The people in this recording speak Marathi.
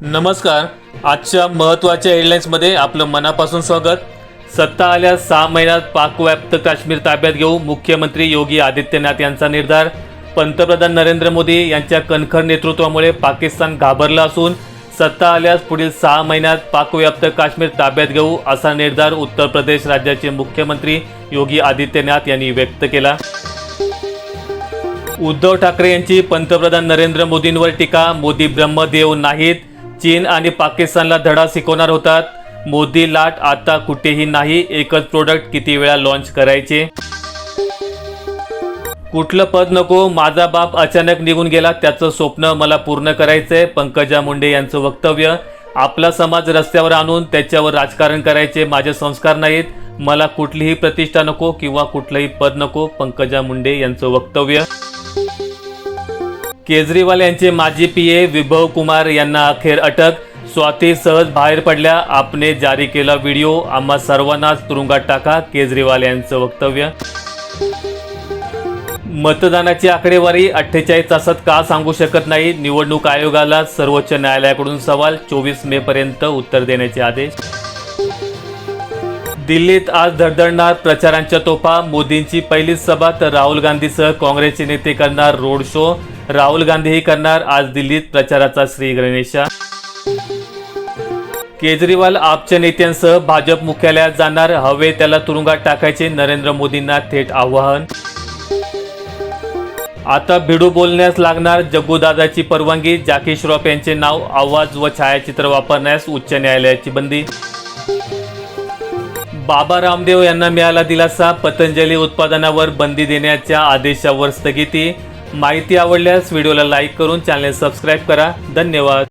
नमस्कार. आजच्या महत्त्वाच्या हेडलाईन्समध्ये आपलं मनापासून स्वागत. सत्ता आल्यास सहा महिन्यात पाकव्याप्त काश्मीर ताब्यात घेऊ मुख्यमंत्री योगी आदित्यनाथ यांचा निर्धार. पंतप्रधान नरेंद्र मोदी यांच्या कणखर नेतृत्वामुळे पाकिस्तान घाबरला असून सत्ता आल्यास पुढील सहा महिन्यात पाकव्याप्त काश्मीर ताब्यात घेऊ असा निर्धार उत्तर प्रदेश राज्याचे मुख्यमंत्री योगी आदित्यनाथ यांनी व्यक्त केला. उद्धव ठाकरे यांची पंतप्रधान नरेंद्र मोदींवर टीका. मोदी ब्रह्मदेव नाहीत. चीन आणि पाकिस्तानला धडा शिकवणार होतात. मोदी लाट आता कुठेही नाही. एकच प्रोडक्ट किती वेळा लॉन्च करायचे? कुठलं पद नको? माझा बाप अचानक निघून गेला. त्याचं स्वप्न मला पूर्ण करायचंय. पंकजा मुंडे यांचं वक्तव्य. आपला समाज रस्त्यावर आणून त्याच्यावर राजकारण करायचे. माझे संस्कार नाहीत. मला कुठलीही प्रतिष्ठा नको किंवा कुठलंही पद नको. पंकजा मुंडे यांचं वक्तव्य. केजरीवाल यांचे माजी पी ए विभव कुमार यांना अखेर अटक. स्वाती सहज बाहेर पडल्या. आपने जारी केला व्हिडिओ. आम्हा सर्वांनाच तुरुंगात टाका केजरीवाल यांचं वक्तव्य. मतदानाची आकडेवारी अठ्ठेचाळीस तासात का सांगू शकत नाही? निवडणूक आयोगाला सर्वोच्च न्यायालयाकडून सवाल. चोवीस मे पर्यंत उत्तर देण्याचे आदेश. दिल्लीत आज धडधडणार प्रचारांच्या तोफा. मोदींची पहिलीच सभा तर राहुल गांधीसह काँग्रेसचे नेते करणार रोड शो. राहुल गांधीही करणार. आज दिल्लीत प्रचाराचा श्री गणेशा. केजरीवाल आपच्या नेत्यांसह भाजप मुख्यालयात जाणार. हवे त्याला तुरुंगात टाकायचे नरेंद्र मोदींना थेट आवाहन. आता भिडू बोलण्यास लागणार जग्गूदादाची परवानगी. जाकी श्रॉफ यांचे नाव आवाज व छायाचित्र वापरण्यास उच्च न्यायालयाची बंदी. बाबा रामदेव यांना मिळाला दिलासा. पतंजली उत्पादनावर बंदी देण्याच्या आदेशावर स्थगिती. माहिती आवडल्यास व्हिडिओला लाईक करून चॅनल सबस्क्राईब करा. धन्यवाद.